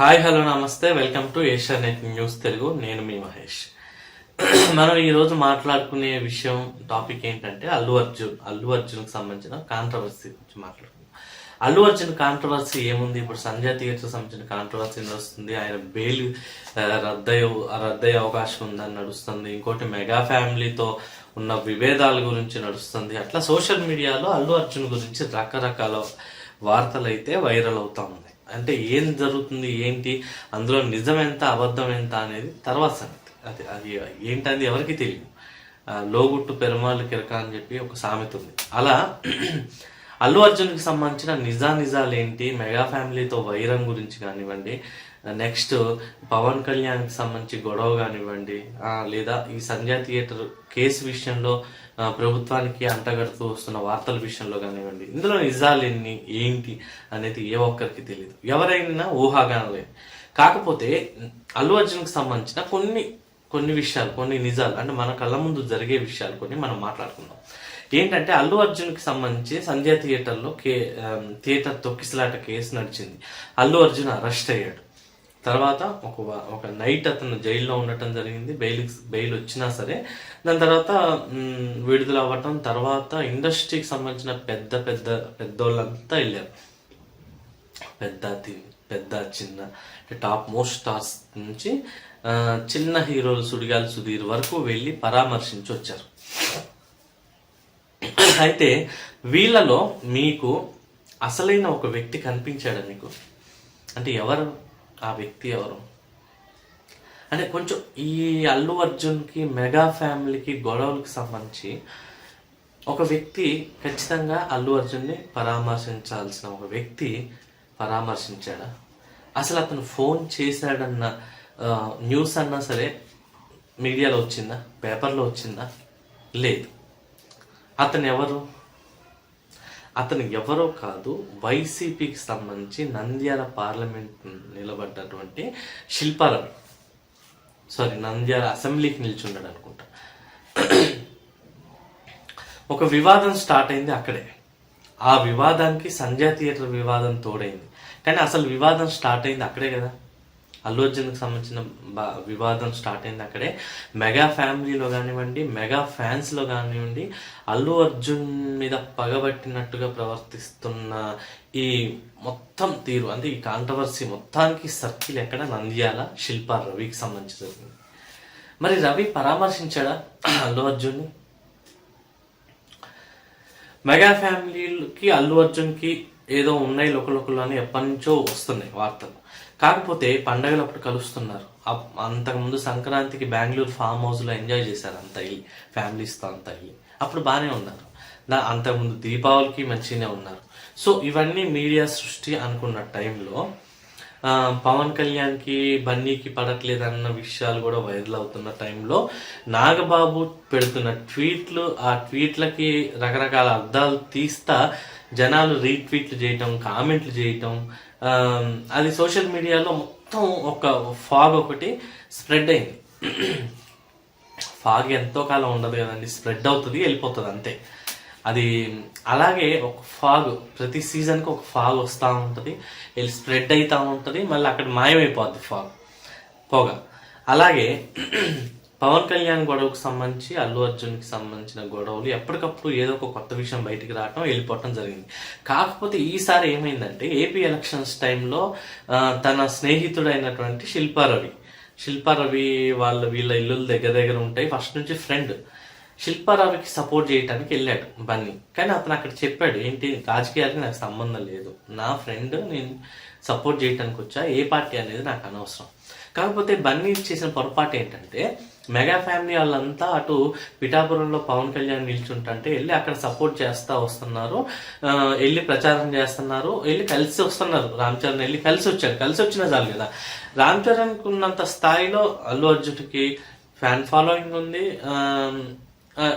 Hi hello నమస్తే. Welcome to Asianet news Telugu. నేను మీ మహేష్. మనం ఈరోజు మాట్లాడుకునే విషయం టాపిక్ ఏంటంటే అల్లు అర్జున్. అల్లు అర్జున్కి సంబంధించిన కాంట్రవర్సీ గురించి మాట్లాడుకుందాం. అల్లు అర్జున్ కాంట్రవర్సీ ఏముంది? ఇప్పుడు సంజయ్ థియేటర్ సంబంధించిన కాంట్రవర్సీ నడుస్తుంది ఆయన బెయిల్ రద్దయ్య రద్దయ్యే రద్దయ్యే అవకాశం ఉందని నడుస్తుంది. ఇంకోటి మెగా ఫ్యామిలీతో ఉన్న విభేదాల గురించి నడుస్తుంది. అట్లా సోషల్ మీడియాలో అల్లు అర్జున్ గురించి రకరకాల వార్తలు అయితే వైరల్ అవుతా ఉన్నాయి. అంటే ఏం జరుగుతుంది ఏంటి అందులో నిజం ఎంత అబద్ధం ఎంత అనేది తర్వాత సంగతి. అది అది ఏంటనేది ఎవరికి తెలియదు. లోగుట్టు పెరుమాళ్ళు కిరక అని చెప్పి ఒక సామెత ఉంది. అలా అల్లు అర్జున్కి సంబంధించిన నిజా నిజాలు ఏంటి? మెగా ఫ్యామిలీతో వైరం గురించి కానివ్వండి నెక్స్ట్ పవన్ కళ్యాణ్కి సంబంధించి గొడవ కానివ్వండి లేదా ఈ సంజయ్ థియేటర్ కేసు విషయంలో ప్రభుత్వానికి అంటగడుతూ వస్తున్న వార్తల విషయంలో కానివ్వండి ఇందులో నిజాలు ఎన్ని ఏంటి అనేది ఏ ఒక్కరికి తెలియదు ఎవరైనా ఊహాగానలే. కాకపోతే అల్లు అర్జున్కి సంబంధించిన కొన్ని కొన్ని విషయాలు కొన్ని నిజాలు అంటే మన కళ్ళ ముందు జరిగే విషయాలు కొన్ని మనం మాట్లాడుకుందాం. ఏంటంటే అల్లు అర్జున్కి సంబంధించి సంధ్యా థియేటర్లో కే థియేటర్ తొక్కిసలాట కేసు నడిచింది. అల్లు అర్జున్ అరెస్ట్ అయ్యాడు. తర్వాత ఒక ఒక నైట్ అతను జైల్లో ఉండటం జరిగింది. బెయిల్ బెయిల్ వచ్చినా సరే దాని తర్వాత విడుదల అవ్వటం తర్వాత ఇండస్ట్రీకి సంబంధించిన పెద్ద పెద్ద పెద్దోళ్ళంతా వెళ్ళారు. పెద్ద పెద్ద చిన్న అంటే టాప్ మోస్ట్ స్టార్స్ నుంచి చిన్న హీరోలు సుడిగాలి సుధీర్ వరకు వెళ్ళి పరామర్శించి వచ్చారు అయితే వీళ్ళలో మీకు అసలైన ఒక వ్యక్తి కనిపించాడు మీకు? అంటే ఎవరు? ఆ వ్యక్తి ఎవరు? అంటే కొంచెం ఈ అల్లు అర్జున్కి మెగా ఫ్యామిలీకి గొడవలకు సంబంధించి ఒక వ్యక్తి ఖచ్చితంగా అల్లు అర్జున్ని పరామర్శించాల్సిన ఒక వ్యక్తి పరామర్శించాడా? అసలు అతను ఫోన్ చేశాడన్న న్యూస్ అన్నా సరే మీడియాలో వచ్చిందా? పేపర్లో వచ్చిందా? లేదు. అతను ఎవరు? అతను ఎవరో కాదు వైసీపీకి సంబంధించి నంద్యాల పార్లమెంట్ నిలబడ్డటువంటి శిల్పారావు. సారీ నంద్యాల అసెంబ్లీకి నిల్చున్నాడు అనుకుంటా. ఒక వివాదం స్టార్ట్ అయింది అక్కడే. ఆ వివాదానికి సంజయ్ థియేటర్ వివాదం తోడైంది. కానీ అసలు వివాదం స్టార్ట్ అయింది అక్కడే కదా. అల్లు అర్జున్కి సంబంధించిన బా- వివాదం స్టార్ట్ అయింది అక్కడే. మెగా ఫ్యామిలీలో కానివ్వండి మెగా ఫ్యాన్స్లో కానివ్వండి అల్లు అర్జున్ మీద పగబట్టినట్టుగా ప్రవర్తిస్తున్న ఈ మొత్తం తీరు అంటే ఈ కాంట్రవర్సీ మొత్తానికి సర్కిల్ ఎక్కడ? నంద్యాల శిల్పా రవికి సంబంధించి మరి రవి పరామర్శించాడా అల్లు అర్జున్ని? మెగా ఫ్యామిలీకి అల్లు అర్జున్కి ఏదో ఉన్నాయి లోకలోకలు అని ఎప్పటి నుంచో వస్తున్నాయి వార్తలు. కాకపోతే పండగలప్పుడు కలుస్తున్నారు. అప్- అంతకుముందు సంక్రాంతికి బెంగళూరు ఫామ్ హౌస్లో ఎంజాయ్ చేశారు అంత వెళ్ళి ఫ్యామిలీస్తో అంత వెళ్ళి అప్పుడు బాగానే ఉన్నారు. అంతకుముందు దీపావళికి మంచిగానే ఉన్నారు. సో ఇవన్నీ మీడియా సృష్టి అనుకున్న టైంలో పవన్ కళ్యాణ్కి బన్నీకి పడట్లేదన్న విషయాలు కూడా వైరల్ అవుతున్న టైంలో నాగబాబు పెడుతున్న ట్వీట్లు ఆ ట్వీట్లకి రకరకాల అర్థాలు తీస్తా జనాలు రీట్వీట్లు చేయటం కామెంట్లు చేయటం అది సోషల్ మీడియాలో మొత్తం ఒక ఫాగ్ ఒకటి స్ప్రెడ్ అయింది. ఫాగ్ ఎంతో కాలం ఉండదు కదండి స్ప్రెడ్ అవుతుంది వెళ్ళిపోతుంది అంతే. అది అలాగే ఒక ఫాగ్ ప్రతి సీజన్కి ఒక ఫాగ్ వస్తూ ఉంటుంది వెళ్ళి స్ప్రెడ్ అవుతూ ఉంటుంది మళ్ళీ అక్కడ మాయమైపోద్ది ఫాగ్ పొగ. అలాగే పవన్ కళ్యాణ్ గొడవకు సంబంధించి అల్లు అర్జున్కి సంబంధించిన గొడవలు ఎప్పటికప్పుడు ఏదో ఒక కొత్త విషయం బయటికి రావటం వెళ్ళిపోవటం జరిగింది. కాకపోతే ఈసారి ఏమైందంటే ఏపీ ఎలక్షన్స్ టైంలో తన స్నేహితుడైనటువంటి శిల్పారవి. శిల్పారవి వాళ్ళ వీళ్ళ ఇల్లుల దగ్గర దగ్గర ఉంటాయి ఫస్ట్ నుంచి ఫ్రెండ్. శిల్పారావికి సపోర్ట్ చేయడానికి వెళ్ళాడు బన్నీ. కానీ అతను అక్కడ చెప్పాడు ఏంటి రాజకీయాలకి నాకు సంబంధం లేదు. నా ఫ్రెండ్ నేను సపోర్ట్ చేయడానికి వచ్చా? ఏ పార్టీ అనేది నాకు అనవసరం. కాకపోతే బన్నీ చేసిన పొరపాటు ఏంటంటే మెగా ఫ్యామిలీ వాళ్ళంతా అటు పిఠాపురంలో పవన్ కళ్యాణ్ నిల్చుంటుంటే వెళ్ళి అక్కడ సపోర్ట్ చేస్తా వస్తున్నారు. వెళ్ళి ప్రచారం చేస్తున్నారు. వెళ్ళి కలిసి వస్తున్నారు. రామ్ చరణ్ వెళ్ళి కలిసి వచ్చాడు. కలిసి వచ్చినా చాలు కదా. రామ్ చరణ్కి ఉన్నంత స్థాయిలో అల్లు అర్జున్కి ఫ్యాన్ ఫాలోయింగ్ ఉంది.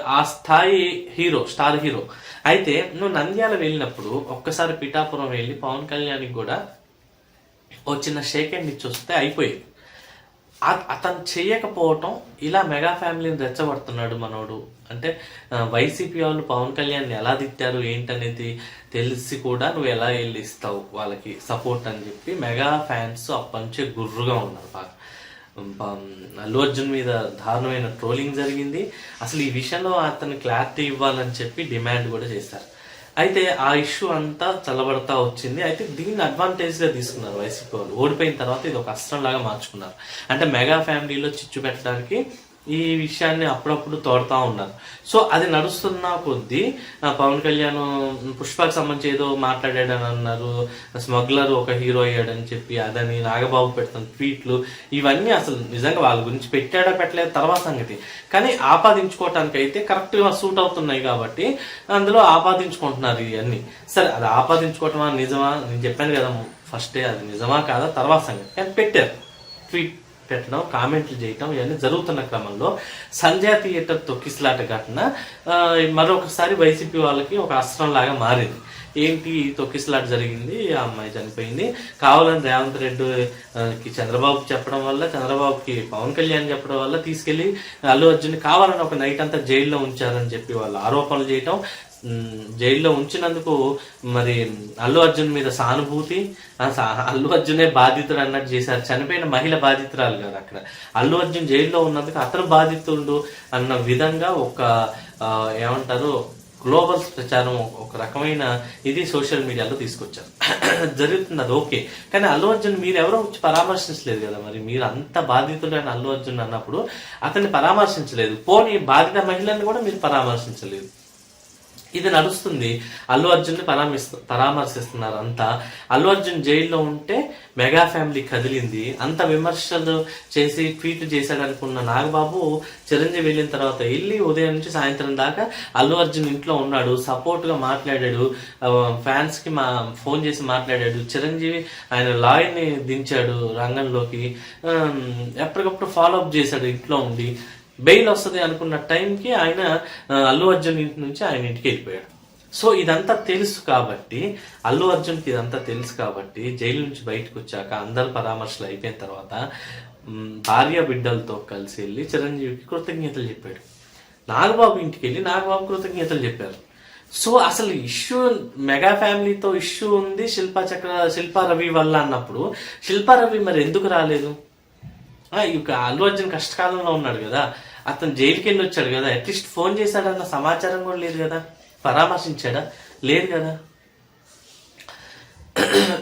ఆ, స్థాయి హీరో స్టార్ హీరో. అయితే నువ్వు నంద్యాల వెళ్ళినప్పుడు ఒక్కసారి పిఠాపురం వెళ్ళి పవన్ కళ్యాణ్కి కూడా వచ్చిన షేక్ హ్యాండ్ ఇచ్చి వస్తే అయిపోయేది. అతను చేయకపోవటం ఇలా మెగా ఫ్యామిలీని రెచ్చగొడుతున్నాడు మనోడు. అంటే వైసీపీ వాళ్ళు పవన్ కళ్యాణ్ ఎలా తిట్టారు ఏంటనేది తెలిసి కూడా నువ్వు ఎలా వెళ్ళి ఇస్తావు వాళ్ళకి సపోర్ట్ అని చెప్పి మెగా ఫ్యాన్స్ అప్పటి నుంచే గుర్రుగా ఉన్నారు బాగా. అల్లు అర్జున్ మీద దారుణమైన ట్రోలింగ్ జరిగింది. అసలు ఈ విషయంలో అతను క్లారిటీ ఇవ్వాలని చెప్పి డిమాండ్ కూడా చేశారు అయితే ఆ ఇష్యూ అంతా చల్లబడతా వచ్చింది. అయితే దీన్ని అడ్వాంటేజ్గా తీసుకున్నారు వైసీపీ వాళ్ళు. ఓడిపోయిన తర్వాత ఇది ఒక అస్త్రం లాగా మార్చుకున్నారు. అంటే మెగా ఫ్యామిలీలో చిచ్చు పెట్టడానికి ఈ విషయాన్ని అప్పుడప్పుడు తోడుతూ ఉన్నారు. సో అది నడుస్తున్న కొద్దీ పవన్ కళ్యాణ్ పుష్పకి సంబంధించి ఏదో మాట్లాడాడని అన్నారు స్మగ్లర్ ఒక హీరో అయ్యాడని చెప్పి అదని నాగబాబు పెడుతున్న ట్వీట్లు ఇవన్నీ అసలు నిజంగా వాళ్ళ గురించి పెట్టాడా పెట్టలేదు తర్వాత సంగతి. కానీ ఆపాదించుకోవటానికి అయితే కరెక్ట్గా సూట్ అవుతున్నాయి కాబట్టి అందులో ఆపాదించుకుంటున్నారు ఇవన్నీ. సరే అది ఆపాదించుకోవటమా నిజమా? నేను చెప్పాను కదా ఫస్టే అది నిజమా కాదా? తర్వాత సంగతి. కానీ పెట్టారు. ట్వీట్. పెట్టడం కామెంట్లు చేయటం ఇవన్నీ జరుగుతున్న క్రమంలో సంధ్యా థియేటర్ తొక్కిసలాట ఘటన మరొకసారి వైసీపీ వాళ్ళకి ఒక అస్త్రం లాగా మారింది. ఏంటి తొక్కిసలాట జరిగింది? ఆ అమ్మాయి చనిపోయింది. కావాలని రేవంత్ రెడ్డికి చంద్రబాబు చెప్పడం వల్ల చంద్రబాబుకి పవన్ కళ్యాణ్ చెప్పడం వల్ల తీసుకెళ్ళి అల్లు అర్జున్ కావాలని ఒక నైట్ అంతా జైల్లో ఉంచారని చెప్పి వాళ్ళు ఆరోపణలు చేయటం జైల్లో ఉంచినందుకు మరి అల్లు అర్జున్ మీద సానుభూతి అల్లు అర్జునే బాధితుడు అన్నట్టు చేశారు. చనిపోయిన మహిళ బాధితురాలు కాదు అక్కడ. అల్లు అర్జున్ జైల్లో ఉన్నందుకు అతను బాధితుడు అన్న విధంగా ఒక ఏమంటారు గ్లోబల్ ప్రచారం ఒక రకమైన ఇది సోషల్ మీడియాలో తీసుకొచ్చారు. జరుగుతుంది అది ఓకే. కానీ అల్లు అర్జున్ మీరు ఎవరో వచ్చి పరామర్శించలేదు కదా మరి. మీరు అంత బాధితుడైన అల్లు అర్జున్ అన్నప్పుడు అతన్ని పరామర్శించలేదు. పోనీ బాధిత మహిళల్ని కూడా మీరు పరామర్శించలేదు. ఇది నడుస్తుంది. అల్లు అర్జున్ని పరామర్శిస్తున్నారు అంతా. అల్లు అర్జున్ జైల్లో ఉంటే మెగా ఫ్యామిలీ కదిలింది. అంత విమర్శలు చేసి ట్వీట్ చేశాడు అనుకున్న నాగబాబు చిరంజీవి వెళ్ళిన తర్వాత వెళ్ళి ఉదయం నుంచి సాయంత్రం దాకా అల్లు అర్జున్ ఇంట్లో ఉన్నాడు. సపోర్ట్గా మాట్లాడాడు. ఫ్యాన్స్కి మా ఫోన్ చేసి మాట్లాడాడు. చిరంజీవి ఆయన లాయర్ని దించాడు రంగంలోకి. ఎప్పటికప్పుడు ఫాలో అప్ చేశాడు ఇంట్లో ఉండి. బెయిల్ వస్తుంది అనుకున్న టైంకి ఆయన అల్లు అర్జున్ ఇంటి నుంచి ఆయన ఇంటికి వెళ్ళిపోయాడు. సో ఇదంతా తెలుసు కాబట్టి అల్లు అర్జున్కి ఇదంతా తెలుసు కాబట్టి జైలు నుంచి బయటకు వచ్చాక అందరు పరామర్శలు అయిపోయిన తర్వాత భార్య బిడ్డలతో కలిసి వెళ్ళి చిరంజీవికి కృతజ్ఞతలు చెప్పాడు. నాగబాబు ఇంటికి వెళ్ళి నాగబాబు కృతజ్ఞతలు చెప్పారు. సో అసలు ఇష్యూ మెగా ఫ్యామిలీతో ఇష్యూ ఉంది శిల్పా చక్ర శిల్పా రవి వల్ల అన్నప్పుడు శిల్పా రవి మరి ఎందుకు రాలేదు? ఇక అల్లు అర్జున్ కష్టకాలంలో ఉన్నాడు కదా. అతను జైలుకి వెళ్ళి వచ్చాడు కదా అట్లీస్ట్ ఫోన్ చేశాడన్న సమాచారం కూడా లేదు కదా. పరామర్శించాడా? లేదు కదా.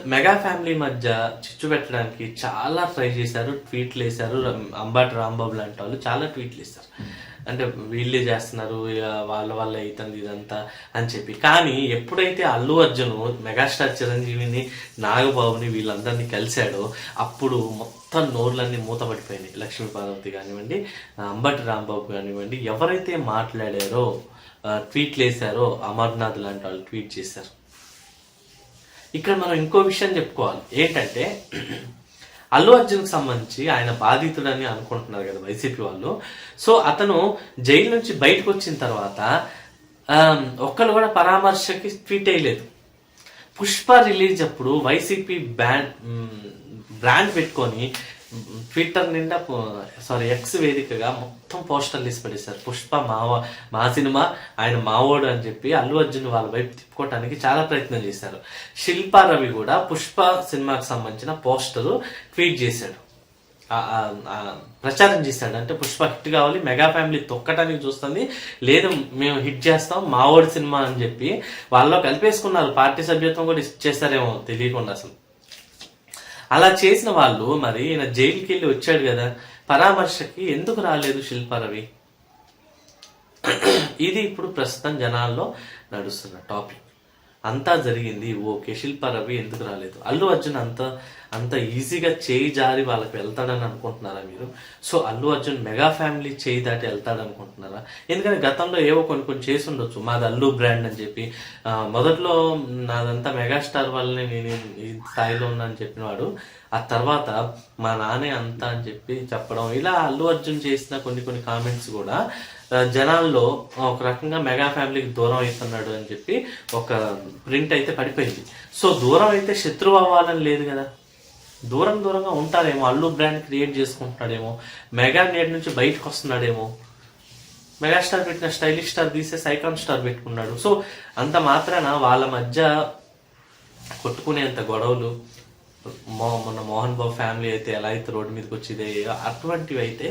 మెగా ఫ్యామిలీ మధ్య చిచ్చు పెట్టడానికి చాలా ట్రై చేశారు. ట్వీట్లు వేశారు. రం- అంబాటి రాంబాబు లాంటి వాళ్ళు చాలా ట్వీట్లు వేశారు. అంటే వీళ్ళే చేస్తున్నారు ఇక వాళ్ళ వల్ల అవుతుంది ఇదంతా అని చెప్పి. కానీ ఎప్పుడైతే అల్లు అర్జున్ మెగాస్టార్ చిరంజీవిని నాగబాబుని వీళ్ళందరినీ కలిశాడో అప్పుడు మొత్తం నోర్లన్నీ మూతపడిపోయినాయి. లక్ష్మీ పార్వతి కానివ్వండి అంబటి రాంబాబు కానివ్వండి ఎవరైతే మాట్లాడారో ట్వీట్లు వేశారో అమర్నాథ్ లాంటి వాళ్ళు ట్వీట్ చేశారు. ఇక్కడ మనం ఇంకో విషయం చెప్పుకోవాలి. ఏంటంటే అల్లు అర్జున్కి సంబంధించి ఆయన బాధితుడని అనుకుంటున్నారు కదా వైసీపీ వాళ్ళు. సో అతను జైలు నుంచి బయటకు వచ్చిన తర్వాత ఒక్కరు కూడా పరామర్శకి ట్వీట్ వేయలేదు పుష్ప రిలీజ్ అప్పుడు వైసీపీ బ్యాండ్ బ్రాండ్ పెట్టుకొని ట్విట్టర్ నిండా సారీ ఎక్స్ వేదికగా మొత్తం పోస్టర్లు తీసి పడేశారు పుష్ప మావ మా సినిమా ఆయన మావోడు అని చెప్పి అల్లు అర్జున్ వాళ్ళ వైపు తిప్పుకోవడానికి చాలా ప్రయత్నం చేశారు. శిల్పా రవి కూడా పుష్ప సినిమాకి సంబంధించిన పోస్టరు ట్వీట్ చేశాడు. ప్రచారం చేశాడు. అంటే పుష్ప హిట్ కావాలి మెగా ఫ్యామిలీ తొక్కటానికి చూస్తుంది. లేదు మేము హిట్ చేస్తాం మావోడి సినిమా అని చెప్పి వాళ్ళలో కలిపేసుకున్నారు. పార్టీ సభ్యత్వం కూడా ఇచ్చేస్తారేమో తెలియకుండా అసలు. అలా చేసిన వాళ్ళు మరి ఈయన జైలుకి వెళ్ళి వచ్చాడు కదా పరామర్శకి ఎందుకు రాలేదు శిల్పారవి ఇది ఇప్పుడు ప్రస్తుతం జనాల్లో నడుస్తున్న టాపిక్. అంతా జరిగింది. ఓకే శిల్పారవి ఎందుకు రాలేదు? అల్లు అర్జున్ అంత అంత ఈజీగా చేయి జారి వాళ్ళకి వెళ్తాడని అనుకుంటున్నారా మీరు? So Allu Arjun mega family చేయి దాటి వెళ్తాడు అనుకుంటున్నారా ఎందుకంటే గతంలో ఏవో కొన్ని కొన్ని చేసి ఉండొచ్చు. మాది అల్లు బ్రాండ్ అని చెప్పి మొదట్లో నాదంతా మెగాస్టార్ వల్లనే నేను ఈ స్థాయిలో ఉన్నా అని చెప్పినవాడు. ఆ తర్వాత మా నానే అంతా అని చెప్పి చెప్పడం ఇలా అల్లు అర్జున్ చేసిన కొన్ని కొన్ని కామెంట్స్ కూడా జనాల్లో ఒక రకంగా మెగా ఫ్యామిలీకి దూరం అవుతున్నాడు అని చెప్పి ఒక ప్రింట్ అయితే పడిపోయింది. సో దూరం అయితే శత్రువు అవ్వాలని లేదు కదా. దూరం దూరంగా ఉంటారేమో అల్లు బ్రాండ్ క్రియేట్ చేసుకుంటున్నాడేమో మెగా నేటి నుంచి బయటకు వస్తున్నాడేమో. మెగాస్టార్ పెట్టిన స్టైలిష్ స్టార్ తీసేసి సైకాన్ స్టార్ పెట్టుకున్నాడు. సో అంత మాత్రాన వాళ్ళ మధ్య కొట్టుకునేంత గొడవలు మొన్న మోహన్ బాబు ఫ్యామిలీ అయితే ఎలా అయితే రోడ్డు మీదకి వచ్చిందే అటువంటివి అయితే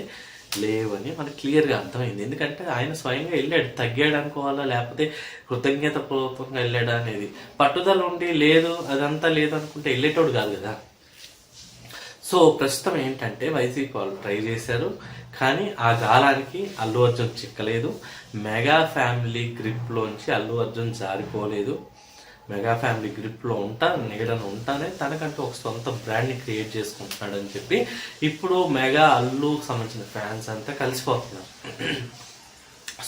లేవని మనకు క్లియర్గా అర్థమైంది. ఎందుకంటే ఆయన స్వయంగా వెళ్ళాడు తగ్గాడు అనుకోవాలా లేకపోతే కృతజ్ఞత పూర్వకంగా వెళ్ళాడా అనేది. పట్టుదల ఉండి లేదు అదంతా లేదు అనుకుంటే వెళ్ళేటోడు కాదు కదా. సో ప్రస్తుతం ఏంటంటే వైసీపీ వాళ్ళు ట్రై చేశారు కానీ ఆ గాలానికి అల్లు అర్జున్ చిక్కలేదు. మెగా ఫ్యామిలీ గ్రిప్లోంచి అల్లు అర్జున్ జారిపోలేదు. మెగా ఫ్యామిలీ గ్రిప్లో ఉంటా నీడను ఉంటానే. తనకంటూ ఒక సొంత బ్రాండ్ని క్రియేట్ చేసుకుంటున్నాడు అని చెప్పి ఇప్పుడు మెగా అల్లుకు సంబంధించిన ఫ్యాన్స్ అంతా కలిసిపోతున్నారు.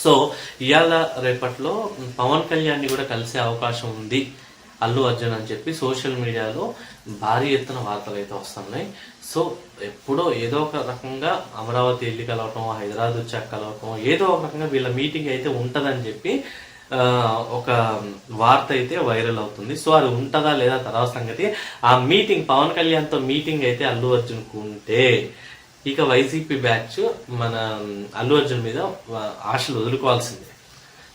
సో ఇవాళ రేపట్లో పవన్ కళ్యాణ్ని కూడా కలిసే అవకాశం ఉంది అల్లు అర్జున్ అని చెప్పి సోషల్ మీడియాలో భారీ ఎత్తున వార్తలు అయితే వస్తున్నాయి. సో ఎప్పుడో ఏదో ఒక రకంగా అమరావతి వెళ్ళి కలవటం హైదరాబాద్ వచ్చాక కలవటం ఏదో ఒక రకంగా వీళ్ళ మీటింగ్ అయితే ఉంటుందని చెప్పి ఒక వార్త అయితే వైరల్ అవుతుంది. సో అది ఉంటుందా లేదా తర్వాత సంగతి. ఆ మీటింగ్ పవన్ కళ్యాణ్తో మీటింగ్ అయితే అల్లు అర్జున్కు ఉంటే ఇక వైసీపీ బ్యాచ్ మన అల్లు అర్జున్ మీద ఆశలు వదులుకోవాల్సిందే.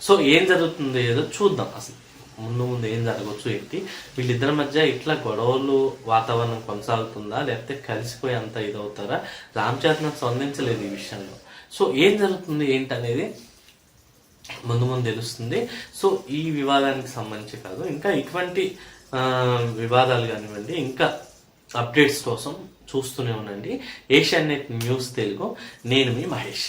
సో ఏం జరుగుతుంది ఏదో చూద్దాం అసలు. ముందు ముందు ఏం జరగవచ్చు ఏంటి? వీళ్ళిద్దరి మధ్య ఇట్లా గొడవలు వాతావరణం కొనసాగుతుందా? లేకపోతే కలిసిపోయి అంత ఇదవుతారా? రామ్ చరణ్ స్పందించలేదు ఈ విషయంలో. సో ఏం జరుగుతుంది ఏంటనేది ముందు ముందు తెలుస్తుంది. సో ఈ వివాదానికి సంబంధించి కాదు ఇంకా ఇటువంటి వివాదాలు కానివ్వండి ఇంకా అప్డేట్స్ కోసం చూస్తూనే ఉండండి. Asianet news Telugu. నేను మీ మహేష్.